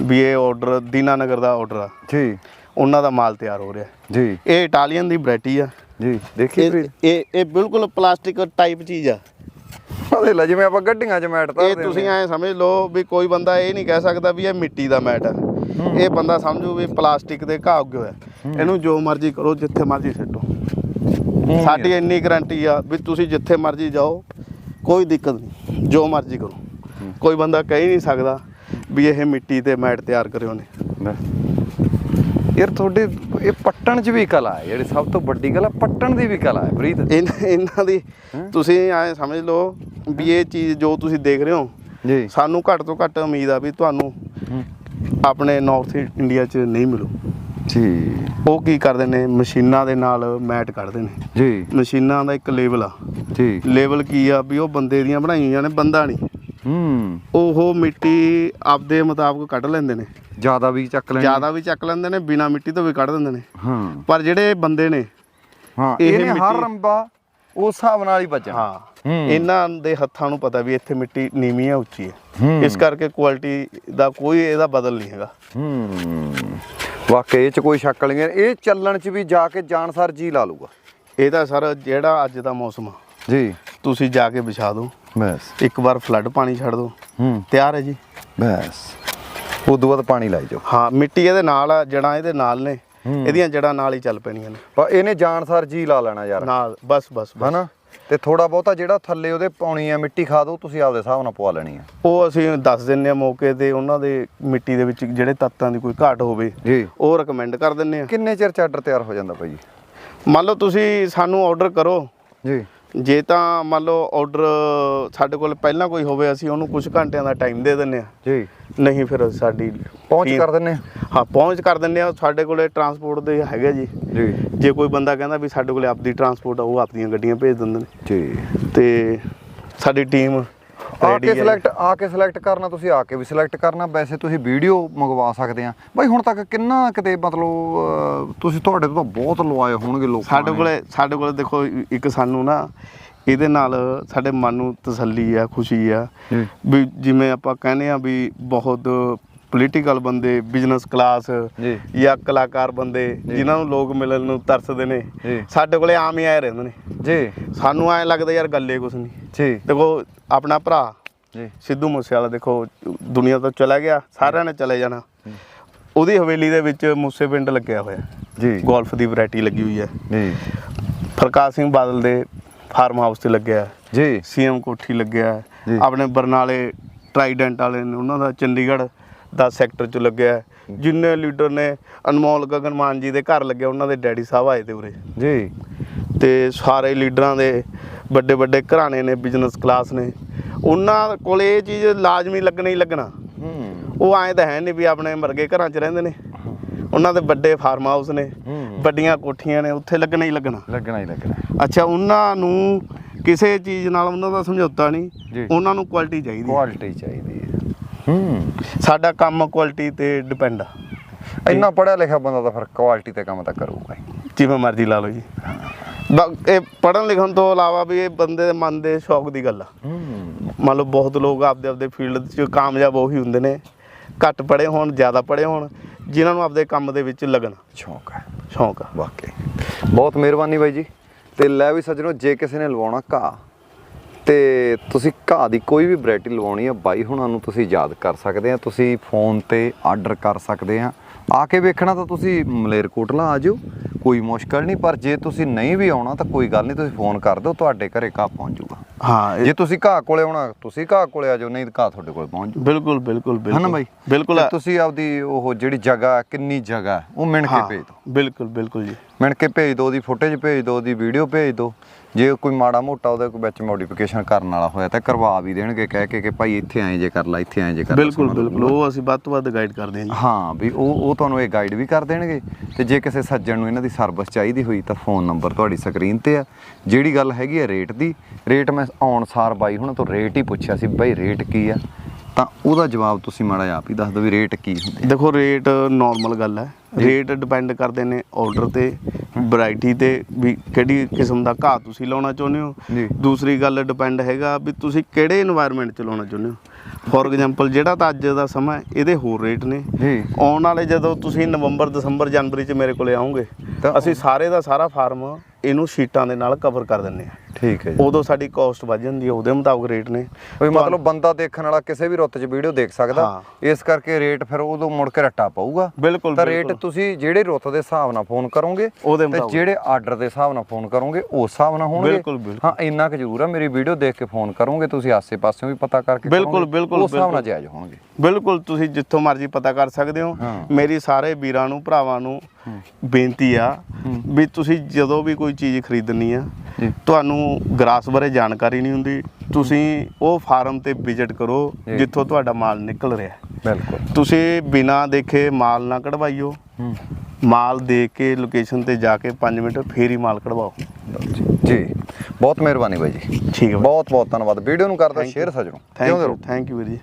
Speaker 2: ਵੀ ਇਹ ਆਰਡਰ ਦੀਨਾਨਗਰ ਦਾ ਆਰਡਰ ਆ।
Speaker 1: ਜੀ।
Speaker 2: ਉਹਨਾਂ ਦਾ ਮਾਲ ਤਿਆਰ ਹੋ ਰਿਹਾ।
Speaker 1: ਜੀ।
Speaker 2: ਇਹ ਇਟਾਲੀਅਨ ਦੀ ਵੈਰਾਈਟੀ ਆ।
Speaker 1: ਜੀ। ਦੇਖੀ
Speaker 2: ਇਹ
Speaker 1: ਪ੍ਰੀਤ
Speaker 2: ਇਹ ਇਹ ਬਿਲਕੁਲ ਪਲਾਸਟਿਕ ਟਾਈਪ ਚੀਜ਼ ਆ।
Speaker 1: ਉਹਦੇ ਲੈ ਜਿਵੇਂ ਆਪਾਂ ਗੱਡੀਆਂ 'ਚ ਮੈਟ ਤਾਂ
Speaker 2: ਇਹ ਤੁਸੀਂ ਐ ਸਮਝ ਲਓ ਵੀ ਕੋਈ ਬੰਦਾ ਇਹ ਨਹੀਂ ਕਹਿ ਸਕਦਾ ਵੀ ਇਹ ਮਿੱਟੀ ਦਾ ਮੈਟ ਆ ਇਹ ਬੰਦਾ ਸਮਝੋ ਵੀ ਪਲਾਸਟਿਕ ਦੇ ਘਾਹ ਉੱਗੇ ਹੋਇਆ ਇਹਨੂੰ ਜੋ ਮਰਜ਼ੀ ਕਰੋ ਜਿੱਥੇ ਮਰਜ਼ੀ ਸਿੱਟੋ। ਸਾਡੀ ਇੰਨੀ ਗਾਰੰਟੀ ਆ ਵੀ ਤੁਸੀਂ ਜਿੱਥੇ ਮਰਜ਼ੀ ਜਾਓ ਕੋਈ ਦਿੱਕਤ ਨਹੀਂ। ਜੋ ਮਰਜ਼ੀ ਕਰੋ। ਕੋਈ ਬੰਦਾ ਕਹਿ ਹੀ ਨਹੀਂ ਸਕਦਾ ਵੀ ਇਹ ਮਿੱਟੀ ਤੇ ਮੈਟ ਤਿਆਰ ਕਰਿਓ ਨੇ।
Speaker 1: ਯਾਰ ਤੁਹਾਡੇ ਇਹ ਪੱਟਣ 'ਚ ਵੀ ਕਲਾ ਹੈ ਜਿਹੜੀ ਸਭ ਤੋਂ ਵੱਡੀ ਹੈ ਪੱਟਣ ਦੀ ਵੀ ਕਲਾ ਹੈ ਪ੍ਰੀਤ।
Speaker 2: ਇਹਨਾਂ ਦੀ ਤੁਸੀਂ ਐ ਸਮਝ ਲਓ ਵੀ ਇਹ ਚੀਜ਼ ਜੋ ਤੁਸੀਂ ਦੇਖ ਰਹੇ ਹੋ
Speaker 1: ਜੀ।
Speaker 2: ਸਾਨੂੰ ਘੱਟ ਤੋਂ ਘੱਟ ਉਮੀਦ ਆ ਵੀ ਤੁਹਾਨੂੰ ਆਪਣੇ ਨਾਰਥ ਇੰਡੀਆ 'ਚ ਨਹੀਂ ਮਿਲੂ।
Speaker 1: ਜੀ।
Speaker 2: ਉਹ ਕੀ ਕਰਦੇ ਨੇ ਮਸ਼ੀਨਾਂ ਦੇ ਨਾਲ ਮੈਟ ਕੱਢਦੇ ਨੇ।
Speaker 1: ਜੀ।
Speaker 2: ਮਸ਼ੀਨਾਂ ਦਾ ਇੱਕ ਲੇਵਲ ਆ।
Speaker 1: ਜੀ।
Speaker 2: ਲੇਵਲ ਕੀ ਆ ਵੀ ਉਹ ਬੰਦੇ ਦੀਆਂ ਬਣਾਈਆਂ ਹੋਈਆਂ ਨੇ ਬੰਦਾ ਨਹੀਂ।
Speaker 1: ਹੂੰ।
Speaker 2: ਉਹ ਮਿੱਟੀ ਆਪਦੇ ਮੁਤਾਬਕ ਕੱਢ ਲੈਂਦੇ ਨੇ।
Speaker 1: ਜ਼ਿਆਦਾ ਵੀ ਚੱਕ ਲੈਣੀ
Speaker 2: ਜ਼ਿਆਦਾ ਵੀ ਚੱਕ ਲੈਂਦੇ ਨੇ ਬਿਨਾ ਮਿੱਟੀ ਤੋਂ ਵੀ ਕੱਢ ਦਿੰਦੇ ਨੇ।
Speaker 1: ਹਾਂ।
Speaker 2: ਪਰ ਜਿਹੜੇ ਬੰਦੇ ਨੇ
Speaker 1: ਹਾਂ
Speaker 2: ਇਹ
Speaker 1: ਇਹਨੇ ਹਰ ਰੰਬਾ ਉਸ ਹਿਸਾਬ ਨਾਲ ਹੀ ਵੱਜਣਾ
Speaker 2: ਹਾਂ। ਇਹਨਾਂ ਦੇ ਹੱਥਾਂ ਨੂੰ ਪਤਾ ਵੀ ਇੱਥੇ ਮਿੱਟੀ ਨੀਵੀਂ ਹੈ ਉੱਚੀ ਹੈ। ਇਸ ਕਰਕੇ ਕੁਆਲਿਟੀ ਦਾ ਕੋਈ ਇਹਦਾ ਬਦਲ ਨਹੀਂ ਹੈਗਾ।
Speaker 1: ਹੂੰ। ਵਾਕਈ ਇਹ ਚ ਕੋਈ ਸ਼ੱਕ ਨਹੀਂ। ਹੈ। ਇਹ ਚੱਲਣ ਚ ਵੀ ਜਾ ਕੇ ਜਾਨਸਰ ਜੀ ਲਾ ਲੂਗਾ
Speaker 2: ਇਹ ਤਾਂ ਸਰ ਜਿਹੜਾ ਅੱਜ ਦਾ ਮੌਸਮ ਆ।
Speaker 1: ਜੀ।
Speaker 2: ਤੁਸੀਂ ਜਾ ਕੇ ਵਿਛਾ ਦਿਓ।
Speaker 1: ਬਸ।
Speaker 2: ਇੱਕ ਵਾਰ ਫਲੱਡ ਪਾਣੀ ਛੱਡ ਦਿਓ।
Speaker 1: ਹੂੰ।
Speaker 2: ਤਿਆਰ ਹੈ ਜੀ।
Speaker 1: ਬਸ। ਉਦੋਂ ਬਾਅਦ ਪਾਣੀ ਲਾਈ ਜਾਓ।
Speaker 2: ਹਾਂ ਮਿੱਟੀ ਇਹਦੇ ਨਾਲ ਆ ਜੜਾਂ ਇਹਦੇ ਨਾਲ ਨੇ। ਇਹਦੀਆਂ ਜੜਾਂ ਨਾਲ ਹੀ ਚੱਲ ਪੈਣੀਆਂ ਨੇ।
Speaker 1: ਪਰ ਇਹਨੇ ਜਾਨਸਰ ਜੀ ਲਾ ਲੈਣਾ ਯਾਰ।
Speaker 2: ਨਾਲ ਬਸ ਬਸ।
Speaker 1: ਹਨਾ? ਤੇ ਥੋੜਾ ਬਹੁਤਾ ਜਿਹੜਾ ਥੱਲੇ ਉਹਦੇ ਪਾਉਣੀ ਆ ਮਿੱਟੀ ਖਾ ਦੋ ਤੁਸੀਂ ਆਪਦੇ ਹਿਸਾਬ ਨਾਲ ਪਵਾ ਲੈਣੀ ਆ।
Speaker 2: ਉਹ ਅਸੀਂ ਦੱਸ ਦਿੰਨੇ ਆ ਮੌਕੇ ਤੇ ਉਹਨਾਂ ਦੇ ਮਿੱਟੀ ਦੇ ਵਿੱਚ ਜਿਹੜੇ ਤੱਤਾਂ ਦੀ ਕੋਈ ਘਾਟ ਹੋਵੇ
Speaker 1: ਜੀ।
Speaker 2: ਉਹ ਰეკਮੈਂਡ ਕਰ ਦਿੰਨੇ ਆ।
Speaker 1: ਕਿੰਨੇ ਚਿਰ ਚ ਆਰਡਰ ਤਿਆਰ ਹੋ ਜਾਂਦਾ ਭਾਈ?
Speaker 2: ਮੰਨ ਲਓ ਤੁਸੀਂ ਸਾਨੂੰ ਆਰਡਰ ਕਰੋ।
Speaker 1: ਜੀ।
Speaker 2: ਜੇ ਤਾਂ ਮੰਨ ਲਓ ਆਰਡਰ ਸਾਡੇ ਕੋਲ ਪਹਿਲਾਂ ਕੋਈ ਹੋਵੇ ਅਸੀਂ ਉਹਨੂੰ ਕੁਝ ਘੰਟਿਆਂ ਦਾ ਟਾਈਮ ਦੇ ਦਿੰਨੇ ਆ।
Speaker 1: ਜੀ।
Speaker 2: ਨਹੀਂ ਫਿਰ ਸਾਡੀ
Speaker 1: ਪਹੁੰਚ ਕਰ ਦਿੰਨੇ
Speaker 2: ਹਾਂ ਪਹੁੰਚ ਕਰ ਦਿੰਨੇ ਆ। ਸਾਡੇ ਕੋਲੇ ਟਰਾਂਸਪੋਰਟ ਦੇ ਹੈਗੇ ਜੀ।
Speaker 1: ਜੀ।
Speaker 2: ਜੇ ਕੋਈ ਬੰਦਾ ਕਹਿੰਦਾ ਵੀ ਸਾਡੇ ਕੋਲੇ ਆਪਦੀ ਟਰਾਂਸਪੋਰਟ ਆ ਉਹ ਆਪਦੀਆਂ ਗੱਡੀਆਂ ਭੇਜ ਦਿੰਦੇ ਨੇ।
Speaker 1: ਜੀ।
Speaker 2: ਤੇ ਸਾਡੀ ਟੀਮ
Speaker 1: ਆ ਕੇ ਸਿਲੈਕਟ ਆ ਕੇ ਸਿਲੈਕਟ ਕਰਨਾ ਤੁਸੀਂ ਆ ਕੇ ਵੀ ਸਿਲੈਕਟ ਕਰਨਾ। ਵੈਸੇ ਤੁਸੀਂ ਵੀਡੀਓ ਮੰਗਵਾ ਸਕਦੇ ਆ। ਬਾਈ ਹੁਣ ਤੱਕ ਕਿੰਨਾ ਕਿਤੇ ਮਤਲਬ ਤੁਸੀਂ ਤੁਹਾਡੇ ਤੋਂ ਬਹੁਤ ਲਵਾਏ ਹੋਣਗੇ ਲੋਕਾਂ
Speaker 2: ਸਾਡੇ। ਕੋਲੇ ਸਾਡੇ ਕੋਲੇ ਦੇਖੋ ਇੱਕ ਸਾਨੂੰ ਨਾ ਇਹਦੇ ਨਾਲ ਸਾਡੇ ਮਨ ਨੂੰ ਤਸੱਲੀ ਆ ਖੁਸ਼ੀ ਆ। ਵੀ ਜਿਵੇਂ ਆਪਾਂ ਕਹਿੰਦੇ ਆ ਵੀ ਬਹੁਤ ਪੋਲੀਟੀਕਲ ਬੰਦੇ ਬਿਜ਼ਨਸ ਕਲਾਸ
Speaker 1: ਜੀ।
Speaker 2: ਕਲਾਕਾਰ ਬੰਦੇ ਜਿਨ੍ਹਾਂ ਨੂੰ ਲੋਕ ਮਿਲਣ ਨੂੰ ਤਰਸਦੇ ਨੇ ਸਾਡੇ ਕੋਲੇ ਆਮ ਹੀ ਆਏ ਰਹਿੰਦੇ ਨੇ।
Speaker 1: ਜੀ।
Speaker 2: ਸਾਨੂੰ ਐਂ ਲੱਗਦਾ ਯਾਰ ਗੱਲੇ ਕੁਛ ਨਹੀਂ
Speaker 1: ਜੀ।
Speaker 2: ਦੇਖੋ ਆਪਣਾ ਭਰਾ
Speaker 1: ਜੀ।
Speaker 2: ਸਿੱਧੂ ਮੂਸੇਵਾਲਾ ਦੇਖੋ ਦੁਨੀਆ ਤੋਂ ਚਲਾ ਗਿਆ ਸਾਰਿਆਂ ਨੇ ਚਲੇ ਜਾਣਾ। ਉਹਦੀ ਹਵੇਲੀ ਦੇ ਵਿੱਚ ਮੂਸੇ ਪਿੰਡ ਲੱਗਿਆ ਹੋਇਆ।
Speaker 1: ਜੀ।
Speaker 2: ਗੋਲਫ ਦੀ ਵੈਰਾਈਟੀ ਲੱਗੀ ਹੋਈ ਹੈ।
Speaker 1: ਜੀ।
Speaker 2: ਪ੍ਰਕਾਸ਼ ਸਿੰਘ ਬਾਦਲ ਦੇ ਫਾਰਮ ਹਾਊਸ ਤੇ ਲੱਗਿਆ
Speaker 1: ਜੀ।
Speaker 2: ਸੀਐਮ ਕੋਠੀ ਲੱਗਿਆ। ਆਪਣੇ ਬਰਨਾਲੇ ਟਰਾਈਡੈਂਟ ਵਾਲੇ ਨੇ ਉਹਨਾਂ ਦਾ ਚੰਡੀਗੜ੍ਹ ਦਾ ਸੈਕਟਰ ਚ ਲੱਗਿਆ ਜਿੰਨੇ ਲੀਡਰ ਨੇ ਅਨਮੋਲ ਗਗਨ ਮਾਨ ਜੀ ਦੇ ਘਰ ਲੱਗਿਆ ਉਹਨਾਂ ਦੇ ਡੈਡੀ ਸਾਹਿਬ ਆਏ ਤੇ ਉਰੇ।
Speaker 1: ਜੀ।
Speaker 2: ਤੇ ਸਾਰੇ ਲੀਡਰਾਂ ਦੇ ਵੱਡੇ ਵੱਡੇ ਘਰਾਣੇ ਨੇ ਬਿਜ਼ਨਸ ਕਲਾਸ ਨੇ। ਉਹਨਾਂ ਕੋਲ ਇਹ ਚੀਜ਼ ਲਾਜ਼ਮੀ ਲੱਗਣਾ ਹੀ ਲੱਗਣਾ। ਉਹ ਐਂ ਤਾਂ ਹੈ ਨਹੀਂ ਵੀ ਆਪਣੇ ਮਰਗੇ ਘਰਾਂ 'ਚ ਰਹਿੰਦੇ ਨੇ। ਉਹਨਾਂ ਦੇ ਵੱਡੇ ਫਾਰਮ ਹਾਊਸ ਨੇ। ਵੱਡੀਆਂ ਕੋਠੀਆਂ ਨੇ ਉੱਥੇ ਲੱਗਣਾ ਹੀ ਲੱਗਣਾ।
Speaker 1: ਲੱਗਣਾ ਹੀ ਲੱਗਣਾ।
Speaker 2: ਅੱਛਾ ਉਹਨਾਂ ਨੂੰ ਕਿਸੇ ਚੀਜ਼ ਨਾਲ ਉਹਨਾਂ ਦਾ ਸਮਝੌਤਾ। ਨਹੀਂ ਉਹਨਾਂ ਨੂੰ ਕੁਆਲਿਟੀ ਚਾਹੀਦੀ।
Speaker 1: ਕੁਆਲਿਟੀ ਚਾਹੀਦੀ ਹੈ। ਹੂੰ।
Speaker 2: ਸਾਡਾ ਕੰਮ ਕੁਆਲਿਟੀ ਤੇ ਡਿਪੈਂਡ ਆ।
Speaker 1: ਇੰਨਾ ਪੜਿਆ ਲਿਖਿਆ ਬੰਦਾ ਤਾਂ ਫਿਰ ਕੁਆਲਿਟੀ ਤੇ ਕੰਮ ਤਾਂ ਕਰੂਗਾ
Speaker 2: ਜਿਵੇਂ ਮਰਜ਼ੀ ਲਾ ਲਓ ਜੀ। ਇਹ ਪੜਨ ਲਿਖਣ ਤੋਂ ਇਲਾਵਾ ਵੀ ਇਹ ਬੰਦੇ ਦੇ ਮਨ ਦੇ ਸ਼ੌਕ ਦੀ ਗੱਲ ਆ।
Speaker 1: ਹੂੰ।
Speaker 2: ਮੰਨ ਲਓ ਬਹੁਤ ਲੋਕ ਆਪਦੇ ਆਪਦੇ ਫੀਲਡ 'ਚ ਕਾਮਯਾਬ ਉਹੀ ਹੁੰਦੇ ਨੇ। ਘੱਟ ਪੜ੍ਹੇ ਹੋਣ ਜ਼ਿਆਦਾ ਪੜ੍ਹੇ ਹੋਣ। ਜਿਨ੍ਹਾਂ ਨੂੰ ਆਪਦੇ ਕੰਮ ਦੇ ਵਿੱਚ ਲੱਗਣ।
Speaker 1: ਸ਼ੌਕ ਹੈ।
Speaker 2: ਸ਼ੌਂਕ ਆ।
Speaker 1: ਵਾਕਈ। ਬਹੁਤ ਮਿਹਰਬਾਨੀ ਬਾਈ ਜੀ। ਤੇ ਲੈ ਵੀ ਸੱਜਣੋ ਜੇ ਕਿਸੇ ਨੇ ਲਵਾਉਣਾ ਘਾਹ ਤੇ ਤੁਸੀਂ ਘਾਹ ਦੀ ਕੋਈ ਵੀ ਵੈਰਾਈਟੀ ਲਵਾਉਣੀ ਆ ਬਾਈ ਹੁਣਾਂ ਨੂੰ ਤੁਸੀਂ ਯਾਦ ਕਰ ਸਕਦੇ ਆ। ਤੁਸੀਂ ਫੋਨ ਤੇ ਆਰਡਰ ਕਰ ਸਕਦੇ ਆ। ਆ ਕੇ ਵੇਖਣਾ ਤਾਂ ਤੁਸੀਂ ਮਲੇਰਕੋਟਲਾ ਆ ਜਾਓ। ਕੋਈ ਮੁਸ਼ਕਲ ਨਹੀਂ ਪਰ ਜੇ ਤੁਸੀਂ ਨਹੀਂ ਵੀ ਆਉਣਾ ਤਾਂ ਕੋਈ ਗੱਲ ਨਹੀਂ ਤੁਸੀਂ ਫੋਨ ਕਰ ਦਿਓ ਤੁਹਾਡੇ ਘਰੇ ਘਾਹ ਪਹੁੰਚ ਜਾਊਗਾ।
Speaker 2: ਹਾਂ
Speaker 1: ਜੇ ਤੁਸੀਂ ਘਾਹ ਕੋਲੇ ਆਉਣਾ ਤੁਸੀਂ ਘਾਹ ਕੋਲੇ ਆ ਜਾਓ ਨਹੀਂ ਤਾਂ ਘਾਹ ਤੁਹਾਡੇ ਕੋਲ ਪਹੁੰਚ ਜਾਊ
Speaker 2: ਬਿਲਕੁਲ ਬਿਲਕੁਲ ਬਿਲਕੁਲ।
Speaker 1: ਹਨਾ ਬਾਈ?
Speaker 2: ਬਿਲਕੁਲ
Speaker 1: ਤੁਸੀਂ ਆਪਦੀ ਉਹ ਜਿਹੜੀ ਜਗ੍ਹਾ ਕਿੰਨੀ ਜਗ੍ਹਾ ਉਹ ਮਿਣ ਕੇ ਭੇਜ ਦਿਓ।
Speaker 2: ਬਿਲਕੁਲ ਬਿਲਕੁਲ ਜੀ।
Speaker 1: ਮਿਣ ਕੇ ਭੇਜ ਦਿਓ ਉਹਦੀ ਫੁਟੇਜ ਭੇਜ ਦਿਓ ਉਹਦੀ ਵੀਡੀਓ ਭੇਜ ਦਿਓ। ਜੇ ਕੋਈ ਮਾੜਾ ਮੋਟਾ ਉਹਦੇ ਕੋਈ ਵਿੱਚ ਮੋਡੀਫਿਕੇਸ਼ਨ ਕਰਨ ਵਾਲਾ ਹੋਇਆ ਤਾਂ ਕਰਵਾ ਵੀ ਦੇਣਗੇ ਕਹਿ ਕੇ ਕਿ ਭਾਈ ਇੱਥੇ ਐਂ ਜੇ ਕਰ ਲੈ ਇੱਥੇ ਐਂ ਜੇ ਕਰ ਲੈ
Speaker 2: ਬਿਲਕੁਲ ਬਿਲਕੁਲ। ਉਹ ਅਸੀਂ ਵੱਧ ਤੋਂ ਵੱਧ ਗਾਈਡ ਕਰਦੇ ਹਾਂ ਜੀ।
Speaker 1: ਹਾਂ ਵੀ ਉਹ ਉਹ ਤੁਹਾਨੂੰ ਇਹ ਗਾਈਡ ਵੀ ਕਰ ਦੇਣਗੇ। ਤੇ ਜੇ ਕਿਸੇ ਸੱਜਣ ਨੂੰ ਇਹਨਾਂ ਦੀ ਸਰਵਿਸ ਚਾਹੀਦੀ ਹੋਈ ਤਾਂ ਫੋਨ ਨੰਬਰ ਤੁਹਾਡੀ ਸਕਰੀਨ ਤੇ ਆ। ਜਿਹੜੀ ਗੱਲ ਹੈਗੀ ਆ ਰੇਟ ਦੀ ਰੇਟ ਮੈਂ ਆਉਣ ਸਾਰ ਬਾਈ ਹੁਣ ਤੋਂ ਰੇਟ ਹੀ ਪੁੱਛਿਆ ਸੀ ਬਈ ਰੇਟ ਕੀ ਆ? ਤਾਂ ਉਹਦਾ ਜਵਾਬ ਤੁਸੀਂ ਮਾੜਾ ਆਪ ਹੀ ਦੱਸ ਦਿਓ ਵੀ ਰੇਟ ਕੀ ਹੁੰਦੇ
Speaker 2: ਦੇਖੋ ਰੇਟ ਨਾਰਮਲ ਗੱਲ ਹੈ। ਰੇਟ ਡਿਪੈਂਡ ਕਰਦੇ ਨੇ ਆਰਡਰ ਤੇ ਵੈਰਾਈਟੀ ਤੇ ਵੀ ਕਿਹੜੀ ਕਿਸਮ ਦਾ ਘਾਹ ਤੁਸੀਂ ਲਾਉਣਾ ਚਾਹੁੰਦੇ ਹੋ। ਦੂਸਰੀ ਗੱਲ ਡਿਪੈਂਡ ਹੈਗਾ ਵੀ ਤੁਸੀਂ ਕਿਹੜੇ এনवायरमेंट ਚ ਲਾਉਣਾ ਚਾਹੁੰਦੇ ਹੋ। ਫੋਰ ਐਗਜ਼ਾਮਪਲ ਜਿਹੜਾ ਤਾਂ ਅੱਜ ਦਾ ਸਮਾਂ ਇਹਦੇ ਹੋਰ ਰੇਟ ਨੇ। ਆਉਣ ਵਾਲੇ ਜਦੋਂ ਤੁਸੀਂ ਨਵੰਬਰ ਦਸੰਬਰ ਜਨਵਰੀ ਚ ਮੇਰੇ ਕੋਲੇ ਆਓਗੇ ਅਸੀਂ ਸਾਰੇ ਦਾ ਸਾਰਾ ਫਾਰਮ ਇਹਨੂੰ ਸ਼ੀਟਾਂ ਦੇ ਨਾਲ ਕਵਰ ਕਰ ਦਿੰਨੇ ਆ
Speaker 1: ਠੀਕ ਹੈ ਜੀ
Speaker 2: ਉਦੋਂ ਸਾਡੀ ਕਾਸਟ ਵੱਧ ਜਾਂਦੀ ਹੈ ਉਹਦੇ ਮੁਤਾਬਕ ਰੇਟ ਨੇ
Speaker 1: ਵੀ ਮਤਲਬ ਬੰਦਾ ਦੇਖਣ ਵਾਲਾ ਕਿਸੇ ਵੀ ਰੁੱਤ 'ਚ ਵੀਡੀਓ ਦੇਖ ਸਕਦਾ। ਇਸ ਕਰਕੇ ਰੇਟ ਫਿਰ ਉਦੋਂ ਮੁੜ ਕੇ ਰੱਟਾ ਪਊਗਾ
Speaker 2: ਬਿਲਕੁਲ
Speaker 1: ਤਾਂ ਰੇਟ। ਤੁਸੀਂ ਜਿਹੜੇ ਰੁੱਤ ਦੇ ਹਿਸਾਬ ਨਾਲ ਫੋਨ ਕਰੋਗੇ ਤੇ। ਜਿਹੜੇ ਆਰਡਰ ਦੇ ਹਿਸਾਬ ਨਾਲ ਫੋਨ ਕਰੋਗੇ ਉਸ ਹਿਸਾਬ ਨਾਲ ਹੋਣਗੇ
Speaker 2: ਬਿਲਕੁਲ, ਬਿਲਕੁਲ।
Speaker 1: ਹਾਂ ਇੰਨਾ ਕੁ ਜ਼ਰੂਰ ਆ ਮੇਰੀ ਵੀਡੀਓ ਦੇਖ ਕੇ ਫੋਨ ਕਰੋਗੇ ਤੁਸੀਂ ਆਸੇ-ਪਾਸਿਓਂ ਵੀ ਪਤਾ ਕਰਕੇ
Speaker 2: ਬਿਲਕੁਲ, ਬਿਲਕੁਲ,
Speaker 1: ਉਸ ਹਿਸਾਬ ਨਾਲ। ਜਾਇਜ਼ ਹੋਣਗੇ
Speaker 2: ਬਿਲਕੁਲ ਤੁਸੀਂ ਜਿੱਥੋਂ ਮਰਜ਼ੀ ਪਤਾ ਕਰ ਸਕਦੇ ਹੋ
Speaker 1: ਹਾਂ।
Speaker 2: ਮੇਰੀ ਸਾਰੇ ਵੀਰਾਂ ਨੂੰ ਭਰਾਵਾਂ ਨੂੰ ਬੇਨਤੀ ਆ ਵੀ ਤੁਸੀਂ ਜਦੋਂ ਵੀ ਕੋਈ ਚੀਜ਼ ਖਰੀਦਣੀ ਆ
Speaker 1: ਜੀ
Speaker 2: ਤੁਹਾਨੂੰ ਗਰਾਸ ਬਾਰੇ ਜਾਣਕਾਰੀ ਨਹੀਂ ਹੁੰਦੀ। ਤੁਸੀਂ ਉਹ ਫਾਰਮ ਤੇ ਵਿਜ਼ਿਟ ਕਰੋ। ਜਿੱਥੋਂ ਤੁਹਾਡਾ ਮਾਲ ਨਿਕਲ ਰਿਹਾ।
Speaker 1: ਬਿਲਕੁਲ।
Speaker 2: ਤੁਸੀਂ ਬਿਨਾਂ ਦੇਖੇ ਮਾਲ ਨਾ ਕਢਵਾਈਓ। ਮਾਲ ਦੇਖ ਕੇ ਲੋਕੇਸ਼ਨ ਤੇ ਜਾ ਕੇ 5 ਮਿੰਟ ਫੇਰ ਹੀ ਮਾਲ ਕਢਵਾਓ।
Speaker 1: ਜੀ। ਬਹੁਤ ਮਿਹਰਬਾਨੀ ਬਾਈ ਜੀ।
Speaker 2: ਠੀਕ ਹੈ
Speaker 1: ਬਹੁਤ ਬਹੁਤ ਧੰਨਵਾਦ। ਵੀਡੀਓ ਨੂੰ ਕਰਦਾ ਸ਼ੇਅਰ ਸਜਣੋ।
Speaker 2: ਥੈਂਕ ਯੂ ਥੈਂਕ ਯੂ ਵੀਰ ਜੀ।